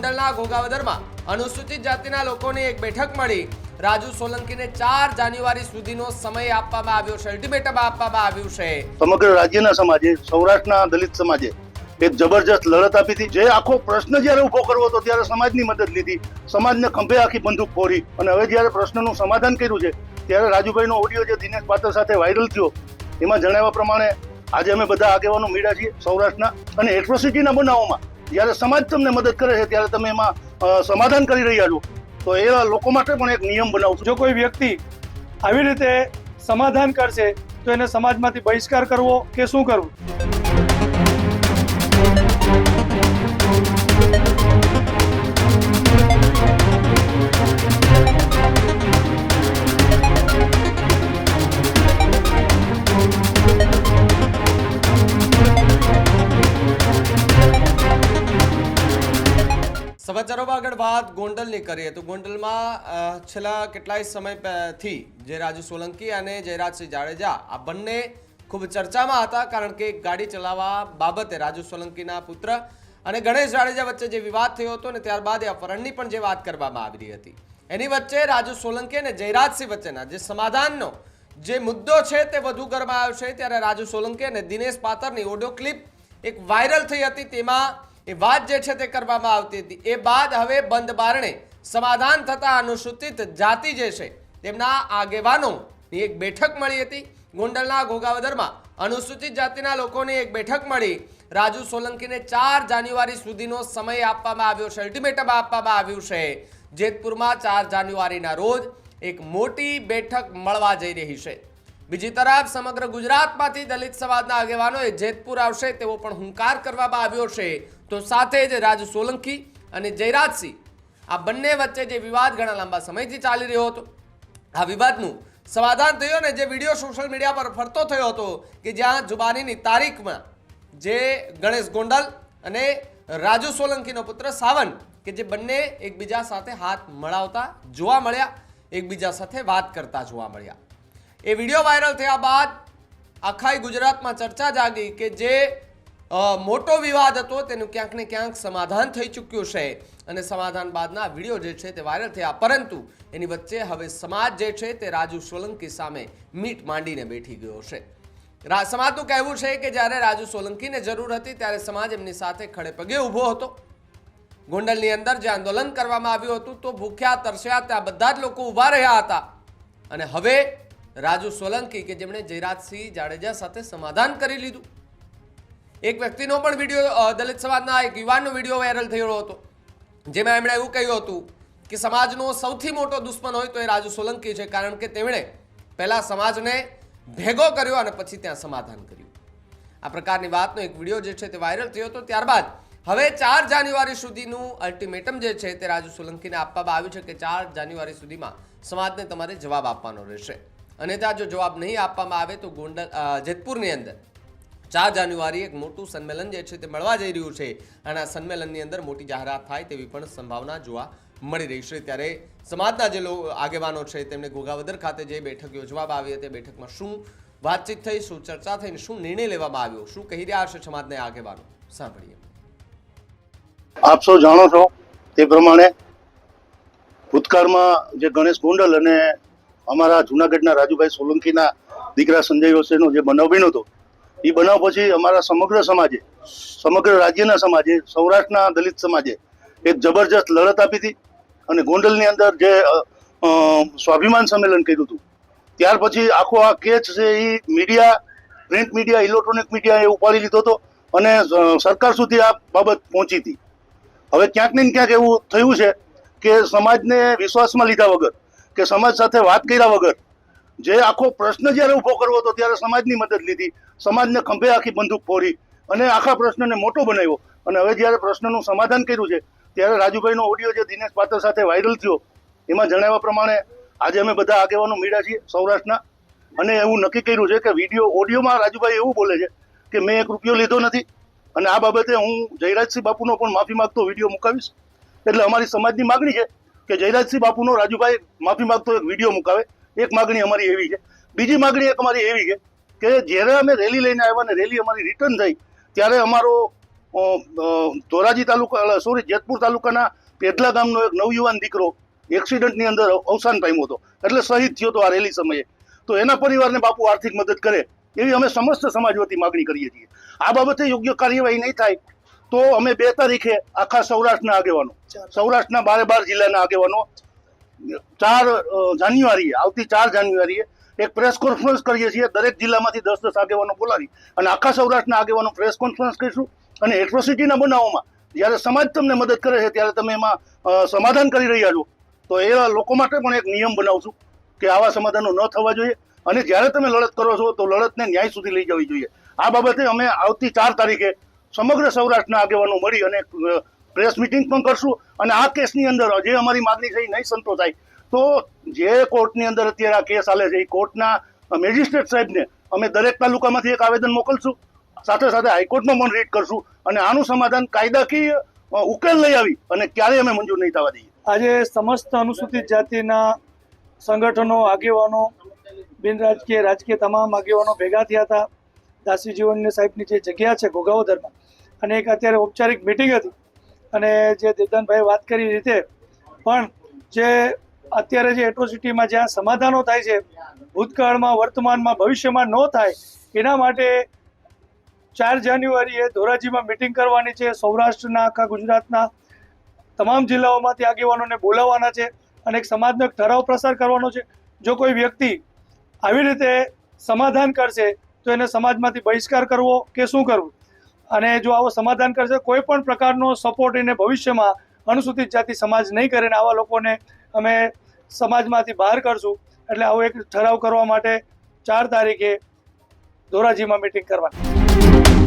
ગોંડલના ઘોઘાવદરમાં અનુસૂચિત જાતિના લોકોની એક બેઠક મળી. રાજુ સોલંકીને ચાર જાન્યુઆરી સુધીનો સમય આપવામાં આવ્યો છે અલ્ટિમેટમ આપવામાં આવ્યું છે. સમગ્ર રાજ્યના સમાજે, સૌરાષ્ટ્રના દલિત સમાજે એક જબરજસ્ત લડત આપી હતી. જે આખો પ્રશ્ન જ્યારે ઊભો કરવો હતો, ત્યારે સમાજની મદદ લીધી. સમાજને ખંભે આખી બંદૂક ફોરી અને હવે જ્યારે પ્રશ્નનું સમાધાન કર્યું છે, ત્યારે રાજુભાઈનો ઓડિયો જે દિનેશ પાત્ર સાથે વાયરલ થયો, એમાં જણાવ્યા પ્રમાણે આજે અમે બધા આગેવાનો મીડા છીએ સૌરાષ્ટ્રના અને એટ્રોસિટીના બનાવોમાં જ્યારે સમાજ તમને મદદ કરે છે, ત્યારે તમે એમાં સમાધાન કરી રહ્યા છો. તો એવા લોકો માટે પણ એક નિયમ બનાવશું જો કોઈ વ્યક્તિ આવી રીતે સમાધાન કરશે, તો એને સમાજમાંથી બહિષ્કાર કરવો કે શું કરવું? સમાચારોમાં આગળ વાત ગોંડલની કરીએ. તો ગોંડલમાં છેલ્લા કેટલાય સમય પે- જે રાજુ સોલંકી અને જયરાજસિંહ જાડેજા આ બંને ખૂબ ચર્ચામાં હતા કારણ કે ગાડી ચલાવવા બાબતે રાજુ સોલંકીના પુત્ર અને ગણેશ જાડેજા વચ્ચે જે વિવાદ થયો હતો ને ત્યારબાદ એ અપહરણની પણ જે વાત કરવામાં આવી રહી હતી. એની વચ્ચે રાજુ સોલંકી અને જયરાજસિંહ વચ્ચેના જે સમાધાનનો જે મુદ્દો છે તે વધુ ગરમાયો છે. ત્યારે રાજુ સોલંકી અને દિનેશ પાતરની ઓડિયો ક્લિપ એક વાયરલ થઈ હતી. તેમાં એ વાત જે છે તે કરવામાં આવતી હતી. એ બાદ હવે બંધ બારણે સમાધાન થતા અનુસૂચિત જાતિ જે છે, તેમના આગેવાનોની એક બેઠક મળી હતી. ગોંડલના ઘોઘાવદરમાં અનુસૂચિત જાતિના લોકોની એક બેઠક મળી. રાજુ સોલંકીને ચાર જાન્યુઆરી સુધીનો સમય આપવામાં આવ્યો છે અલ્ટિમેટમ આપવામાં આવ્યું છે. જેતપુરમાં ચાર જાન્યુઆરીના રોજ એક મોટી બેઠક મળવા જઈ રહી છે. બીજી તરફ સમગ્ર ગુજરાતમાંથી દલિત સમાજના આગેવાનોએ જેતપુર આવશે તેવો પણ હુંકાર કરવામાં આવ્યો છે. તો સાથે જ રાજુ સોલંકી અને જયરાજસિંહ, આ બંને વચ્ચે જે વિવાદ ઘણા લાંબા સમયથી ચાલી રહ્યો હતો. આ વિવાદનું સમાધાન થયું અને જે વીડિયો સોશિયલ મીડિયા પર ફરતો થયો હતો કે જ્યાં જુબાનીની તારીખમાં જે ગણેશ ગોંડલ અને રાજુ સોલંકીનો પુત્ર સાવન કે જે બંને એકબીજા સાથે હાથ મળાવતા જોવા મળ્યા, એકબીજા સાથે વાત કરતા જોવા મળ્યા. એ વીડિયો વાયરલ થયા બાદ આખાય ગુજરાતમાં ચર્ચા જાગી કે જે મોટો વિવાદ હતો, તેનું ક્યાંક ને ક્યાંક સમાધાન થઈ ચૂક્યું છે. અને સમાધાન બાદના વીડિયો જે છે તે વાયરલ થયા. પરંતુ એની વચ્ચે હવે સમાજ જે છે તે રાજુ સોલંકી સામે મીટ માંડીને બેઠી ગયો છે. સમાજનું કહેવું છે કે જ્યારે રાજુ સોલંકીને જરૂર હતી ત્યારે સમાજ એમની સાથે ખડે પગે ઊભો હતો. ગોંડલની અંદર જે આંદોલન કરવામાં આવ્યું હતું તો ભૂખ્યા, તરસ્યા, ત્યાં બધા જ લોકો ઊભા રહ્યા હતા. અને હવે રાજુ સોલંકી કે જેમણે જયરાજસિંહ જાડેજા સાથે સમાધાન કરી લીધું. એક વ્યક્તિનો પણ વીડિયો દલિત સમાજના એક યુવાનનો વીડિયો વાયરલ થયો હતો. જેમાં એમણે એવું કહ્યું હતું કે સમાજનો સૌથી મોટો દુશ્મન હોય તો એ રાજુ સોલંકી છે, કારણ કે તેમણે પહેલાં સમાજને ભેગો કર્યો અને પછી ત્યાં સમાધાન કર્યું. આ પ્રકારની વાતનો એક વીડિયો જે છે તે વાયરલ થયો હતો. ત્યારબાદ હવે ચાર જાન્યુઆરી સુધીનું અલ્ટિમેટમ જે છે તે રાજુ સોલંકીને આપવામાં આવ્યું છે કે ચાર જાન્યુઆરી સુધીમાં સમાજને તમારે જવાબ આપવાનો રહેશે. અને ત્યાં જો જવાબ નહીં આપવામાં આવે તો ગોંડલ જેતપુરની અંદર ચાર જાન્યુઆરી એક મોટું સંમેલન જે છે તે મળવા જઈ રહ્યું છે અને આ સંમેલનની અંદર મોટી જાહેરાત થાય તેવી પણ સંભાવના જોવા મળી રહી છે. ત્યારે સમાજના જે આગેવાનો છે તેમને ઘોઘાવદર ખાતે જે બેઠક યોજવામાં આવી હતી બેઠકમાં શું વાતચીત થઈ, શું ચર્ચા થઈને શું નિર્ણય લેવામાં આવ્યો? શું કહી રહ્યા છે સમાજના આગેવાનો? સાંભળીએ. આપ સૌ જાણો છો તે પ્રમાણે ભૂતકાળમાં જે ગણેશ ગોંડલ અને અમારા જુનાગઢના રાજુભાઈ સોલંકીના દીકરા સંજય હોસેનો જે બનાવ બન્યો હતો એ બનાવ પછી અમારા સમગ્ર સમાજે, સમગ્ર રાજ્યના સમાજે, સૌરાષ્ટ્રના દલિત સમાજે એક જબરજસ્ત લડત આપી હતી અને ગોંડલની અંદર જે સ્વાભિમાન સંમેલન કર્યું હતું. ત્યાર પછી આખો આ કેચ છે એ media, print media, electronic media એ ઉપાડી લીધો હતો અને સરકાર સુધી આ બાબત પહોંચી હતી. હવે ક્યાંક ને ક્યાંક એવું થયું છે કે સમાજને વિશ્વાસમાં લીધા વગર, કે સમાજ સાથે વાત કર્યા વગર, જે આખો પ્રશ્ન જ્યારે ઊભો કરવો હતો ત્યારે સમાજની મદદ લીધી સમાજને ખંભે આખી બંદૂક ફોડી અને આખા પ્રશ્નને મોટો બનાવ્યો. અને હવે જ્યારે પ્રશ્નનું સમાધાન કર્યું છે, ત્યારે રાજુભાઈનો ઓડિયો જે દિનેશ પાત્ર સાથે વાયરલ થયો, એમાં જણાવ્યા પ્રમાણે આજે અમે બધા આગેવાનો મળ્યા છીએ સૌરાષ્ટ્રના. અને એવું નક્કી કર્યું છે કે વીડિયો ઓડિયોમાં રાજુભાઈ એવું બોલે છે કે મેં એક રૂપિયો લીધો નથી અને આ બાબતે હું જયરાજસિંહ બાપુનો પણ માફી માગતો વીડિયો મુકાવીશ. એટલે અમારી સમાજની માગણી છે કે જયરાજસિંહ બાપુનો, રાજુભાઈ માફી માગતો એક વીડિયો મુકાવે. એક માગણી અમારી એવી છે. બીજી માગણી એક અમારી એવી છે કે જ્યારે અમે રેલી લઈને આવ્યા ને રેલી અમારી રિટર્ન થઈ ત્યારે અમારો ધોરાજી તાલુકા સોરી જેતપુર તાલુકાના પેદલા ગામનો એક નવયુવાન દીકરો એક્સિડન્ટની અંદર અવસાન પામ્યો હતો. એટલે શહીદ થયો હતો આ રેલી સમયે. તો એના પરિવારને બાપુ આર્થિક મદદ કરે એવી અમે સમસ્ત સમાજ વતી માગણી કરીએ છીએ. આ બાબતે યોગ્ય કાર્યવાહી નહીં થાય તો અમે બે તારીખે આખા સૌરાષ્ટ્રના આગેવાનો સૌરાષ્ટ્રના બારે બાર જિલ્લાના આગેવાનો ચાર જાન્યુઆરીએ આવતી ચાર જાન્યુઆરીએ એક પ્રેસ કોન્ફરન્સ કરીએ છીએ, દરેક જિલ્લામાંથી દસ દસ આગેવાનો બોલાવી અને આખા સૌરાષ્ટ્રના આગેવાનો પ્રેસ કોન્ફરન્સ કરીશું અને એટ્રોસિટીના બનાવોમાં જ્યારે સમાજ તમને મદદ કરે છે, ત્યારે તમે એમાં સમાધાન કરી રહ્યા છો. તો એવા લોકો માટે પણ એક નિયમ બનાવશું કે આવા સમાધાનો ન થવા જોઈએ અને જ્યારે તમે લડત કરો છો, તો લડતને ન્યાય સુધી લઈ જવી જોઈએ. આ બાબતે અમે આવતી ચાર તારીખે સમગ્ર સૌરાષ્ટ્રના આગેવાનો મળી અને પ્રેસ મિટિંગ પણ કરશું અને આ કેસની અંદર જે અમારી માગણી છે એ નહીં સંતોષાય. તો જે કોર્ટની અંદર અત્યારે આ કેસ ચાલે છે, એ કોર્ટના મેજિસ્ટ્રેટ સાહેબને અમે દરેક તાલુકામાંથી એક આવેદન મોકલશું. સાથે સાથે હાઈકોર્ટમાં પણ રીટ કરશું અને આનું સમાધાન કાયદાકીય ઉકેલ લઈ આવી અને ક્યારેય અમે મંજૂર નહીં થવા દઈએ. આજે સમસ્ત અનુસૂચિત જાતિના સંગઠનો, આગેવાનો, બિન રાજકીય રાજકીય તમામ આગેવાનો ભેગા થયા હતા. દાસી જીવનની સાહેબની જે જગ્યા છે ઘોઘાવદરમાં, અને એક અત્યારે ઔપચારિક મિટિંગ હતી. અને જે દેવદાનભાઈ વાત કરી રીતે, પણ જે અત્યારે જે એટ્રોસિટીમાં જ્યાં સમાધાનો થાય છે, ભૂતકાળમાં, વર્તમાનમાં, ભવિષ્યમાં ન થાય, એના માટે ચાર જાન્યુઆરીએ ધોરાજીમાં મિટિંગ કરવાની છે, સૌરાષ્ટ્રના આખા ગુજરાતના તમામ જિલ્લાઓમાંથી આગેવાનોને બોલાવવાના છે અને એક સમાજનો એક ઠરાવ પ્રસાર કરવાનો છે. જો કોઈ વ્યક્તિ આવી રીતે સમાધાન કરશે, તો એને સમાજમાંથી બહિષ્કાર કરવો કે શું કરવું? અને જો આવો સમાધાન કરશે, કોઈ પણ પ્રકારનો સપોર્ટ એને ભવિષ્યમાં અનુસૂચિત જાતિ સમાજ નહીં કરે ને આવા લોકોને અમે સમાજમાંથી બહાર કરશું એટલે આવો એક ઠરાવ કરવા માટે ચાર તારીખે ધોરાજીમાં મિટિંગ કરવાની.